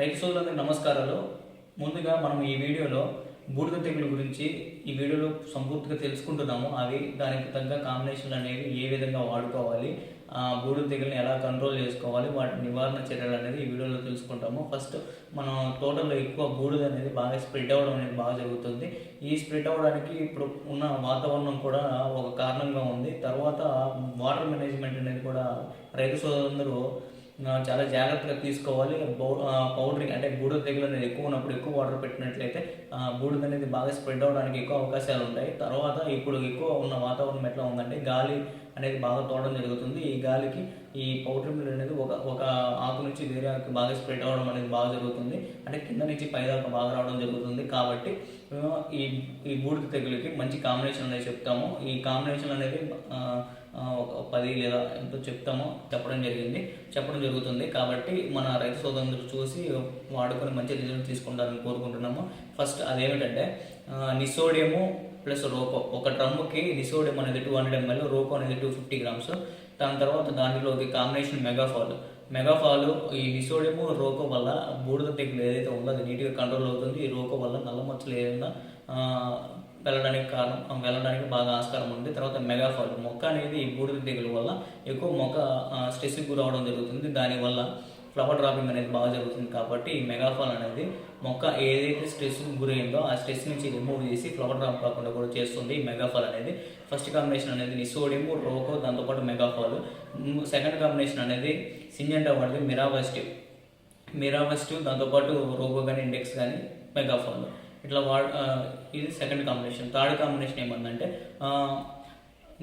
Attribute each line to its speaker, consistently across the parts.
Speaker 1: రైతు సోదరులందరికీ నమస్కారాలు. ముందుగా మనం ఈ వీడియోలో బూడిద తెగులు గురించి ఈ వీడియోలో సంపూర్తిగా తెలుసుకుంటున్నాము. అవి దానికి తగ్గ కాంబినేషన్లు అనేవి ఏ విధంగా వాడుకోవాలి ఆ బూడిద తెగులను ఎలా కంట్రోల్ చేసుకోవాలి వాటి నివారణ చర్యలు అనేది ఈ వీడియోలో తెలుసుకుంటాము. ఫస్ట్ మనం తోటలో ఎక్కువ బూడిద అనేది బాగా స్ప్రెడ్ అవ్వడం అనేది బాగా జరుగుతుంది. ఈ స్ప్రెడ్ అవ్వడానికి ఇప్పుడు ఉన్న వాతావరణం కూడా ఒక కారణంగా ఉంది. తర్వాత వాటర్ మేనేజ్మెంట్ అనేది కూడా రైతు సోదరులందరూ చాలా జాగ్రత్తగా తీసుకోవాలి. పౌడరింగ్ అంటే బూడిద తెగులు అనేది ఎక్కువ ఉన్నప్పుడు ఎక్కువ వాటర్ పెట్టినట్లయితే బూడిద అనేది బాగా స్ప్రెడ్ అవడానికి ఎక్కువ అవకాశాలు ఉంటాయి. తర్వాత ఇప్పుడు ఎక్కువ ఉన్న వాతావరణం ఎట్లా ఉందంటే గాలి అనేది బాగా తోడడం జరుగుతుంది. ఈ గాలికి ఈ పౌడర్ మిల్ అనేది ఒక ఒక ఆకు నుంచి వేరే ఆకు బాగా స్ప్రెడ్ అవ్వడం అనేది బాగా జరుగుతుంది. అంటే కింద నుంచి పైదాకా బాగా రావడం జరుగుతుంది. కాబట్టి మేము ఈ ఈ బూడిద తెగులకి మంచి కాంబినేషన్ అనేది చెప్తాము. ఈ కాంబినేషన్ అనేది ఒక పది లేదా ఎంతో చెప్తామో. చెప్పడం జరిగింది. చెప్పడం జరుగుతుంది. కాబట్టి మన రైతు సోదరులు చూసి వాడుకొని మంచి రిజల్ట్ తీసుకుంటారని కోరుకుంటున్నాము. ఫస్ట్ అదేమిటంటే నిసోడియము ప్లస్ రోకో. ఒక డ్రమ్ముకి నిసోడియం అనేది టూ హండ్రెడ్ ఎంఎల్ రోకో అనేది టూ ఫిఫ్టీ గ్రామ్స్ దాని తర్వాత దానిలోకి కాంబినేషన్ మెగాఫాల్ మెగాఫాల్ ఈ నిసోడియము రోకో వల్ల బూడిద తెగులు ఏదైతే ఉందో అది నీట్గా కంట్రోల్ అవుతుంది. ఈ రోకో వల్ల నల్ల మచ్చలు ఏదైనా వెళ్ళడానికి కారణం వెళ్ళడానికి బాగా ఆస్కారం ఉంది. తర్వాత మెగాఫాల్ మొక్క అనేది ఈ బూడిద తెగులు వల్ల ఎక్కువ మొక్క స్ట్రెస్కి గురవడం జరుగుతుంది. దానివల్ల ఫ్లవర్ డ్రాపింగ్ అనేది బాగా జరుగుతుంది కాబట్టి ఈ మెగాఫాల్ అనేది మొక్క ఏదైతే స్ట్రెస్ గురైందో ఆ స్ట్రెస్ నుంచి రిమూవ్ చేసి ఫ్లవర్ డ్రాప్ కాకుండా కూడా చేస్తుంది ఈ మెగాఫాల్ అనేది. ఫస్ట్ కాంబినేషన్ అనేది నిసోడియం రోకో దాంతోపాటు మెగాఫాల్ సెకండ్ కాంబినేషన్ అనేది సింజెంటా వాడిది మిరావస్టివ్ మిరావస్టివ్ దాంతోపాటు రోగో కానీ ఇండెక్స్ కానీ మెగాఫాల్ ఇట్లా వా ఇది సెకండ్ కాంబినేషన్ థర్డ్ కాంబినేషన్ ఏమందంటే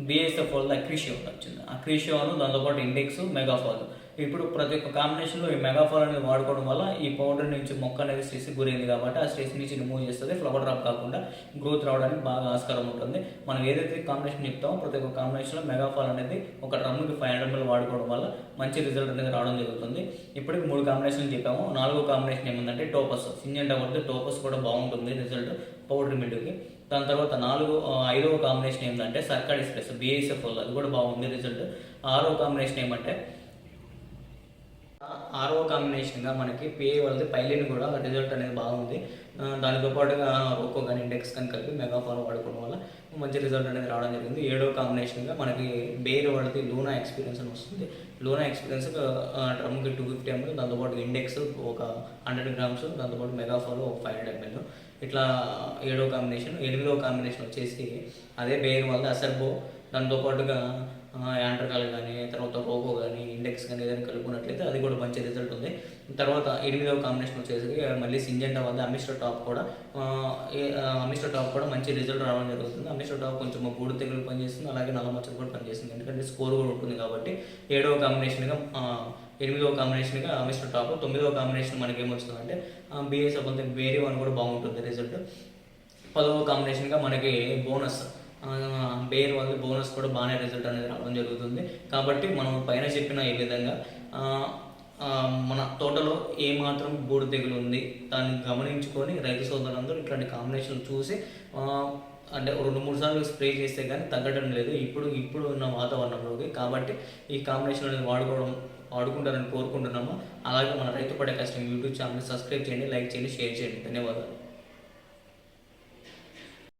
Speaker 1: బిఎస్ఎఫ్ వల్ల అక్రీషియో వచ్చింది. అక్రీషియోను దాంతోపాటు ఇండెక్స్ మెగాఫాల్ ఇప్పుడు ప్రతి ఒక్క కాంబినేషన్లో ఈ మెగాఫాల్ అనేది వాడుకోవడం వల్ల ఈ పౌడర్ నుంచి మొక్క అనేది స్ట్రెస్ గురైంది కాబట్టి ఆ స్ట్రెస్ నుంచి రిమూవ్ చేస్తుంది ఫ్లవర్ డ్రాప్ కాకుండా గ్రోత్ రావడానికి బాగా ఆస్కారం ఉంటుంది. మనం ఏదైతే కాంబినేషన్ చెప్తామో ప్రతి ఒక్క కాంబినేషన్లో మెగాఫాల్ అనేది ఒక డ్రమ్కి ఫైవ్ హండ్రెడ్ ఎంఎల్ వాడుకోవడం వల్ల మంచి రిజల్ట్ అనేది రావడం జరుగుతుంది. ఇప్పటికి మూడు కాంబినేషన్లు చెప్పాము. నాలుగో కాంబినేషన్ ఏముందంటే టోపస్ సింజెంటా కొడితే టోపస్ కూడా బాగుంటుంది రిజల్ట్ పౌడర్ మిడ్కి దాని తర్వాత నాలుగు ఐదవ కాంబినేషన్ ఏంటంటే సర్కాడ్ ఎక్స్ప్రెస్ బిఎస్ఎఫ్ అది కూడా బాగుంది రిజల్ట్ ఆరో కాంబినేషన్ ఏమంటే ఆరో కాంబినేషన్గా మనకి పిఏ వాళ్ళది పైలిన్ కూడా రిజల్ట్ అనేది బాగుంది. దానితో పాటుగా రోకో కానీ ఇండెక్స్ కానీ కలిపి మెగాఫాల్ వాడుకోవడం వల్ల మంచి రిజల్ట్ అనేది రావడం జరిగింది. ఏడో కాంబినేషన్గా మనకి బేర్ వాళ్ళది లూనా ఎక్స్పీరియన్స్ అని వస్తుంది. లూనా ఎక్స్పీరియన్స్ డ్రమ్కి టూ ఫిఫ్టీ ఎంఎల్ దాంతోపాటు ఇండెక్స్ ఒక హండ్రెడ్ గ్రామ్స్ దాంతోపాటు మెగాఫాల్ ఒక ఫైవ్ హండ్రెడ్ ఎంఎల్. ఇట్లా ఏడో కాంబినేషన్ ఎనిమిదో కాంబినేషన్ వచ్చేసి అదే బేర్ వాళ్ళది అసర్బో దాంతో పాటుగా యాంట్రకాల్ కానీ తర్వాత రోబో కానీ ఇండెక్స్ కానీ ఏదైనా కలుపుకున్నట్లయితే అది కూడా మంచి రిజల్ట్ ఉంది. తర్వాత ఎనిమిదవ కాంబినేషన్ వచ్చేసి మళ్ళీ సింజెంటా వద్ద అమిస్టర్ టాప్ కూడా అమిస్టర్ టాప్ కూడా మంచి రిజల్ట్ రావడం జరుగుతుంది. అమిస్టర్ టాప్ కొంచెం గూడు తెగులు పనిచేస్తుంది అలాగే నల్ల మచ్చలు కూడా పనిచేస్తుంది. ఎందుకంటే స్కోర్ కూడా ఉంటుంది కాబట్టి ఏడవ కాంబినేషన్గా ఎనిమిదవ కాంబినేషన్గా అమిస్టర్ టాప్ తొమ్మిదవ కాంబినేషన్ మనకి ఏమొస్తుందంటే బీఎస్ అవ్వతే వేరే వన్ కూడా బాగుంటుంది రిజల్ట్. పదవ కాంబినేషన్గా మనకి బోనస్ బేర్ వల్ల బోనస్ కూడా బాగానే రిజల్ట్ అనేది రావడం జరుగుతుంది. కాబట్టి మనం పైన చెప్పిన ఈ విధంగా మన తోటలో ఏ మాత్రం తెగులు ఉంది దాన్ని గమనించుకొని రైతు సోదరులందరూ ఇట్లాంటి కాంబినేషన్ చూసి అంటే రెండు మూడు సార్లు స్ప్రే చేస్తే కానీ తగ్గడం లేదు. ఇప్పుడు ఇప్పుడు ఉన్న వాతావరణంలోకి కాబట్టి ఈ కాంబినేషన్ అనేది వాడుకోవడం వాడుకుంటారని కోరుకుంటున్నాము. అలాగే మన రైతు పడే కష్టం యూట్యూబ్ ఛానల్ సబ్స్క్రైబ్ చేయండి లైక్ చేయండి షేర్ చేయండి. ధన్యవాదాలు.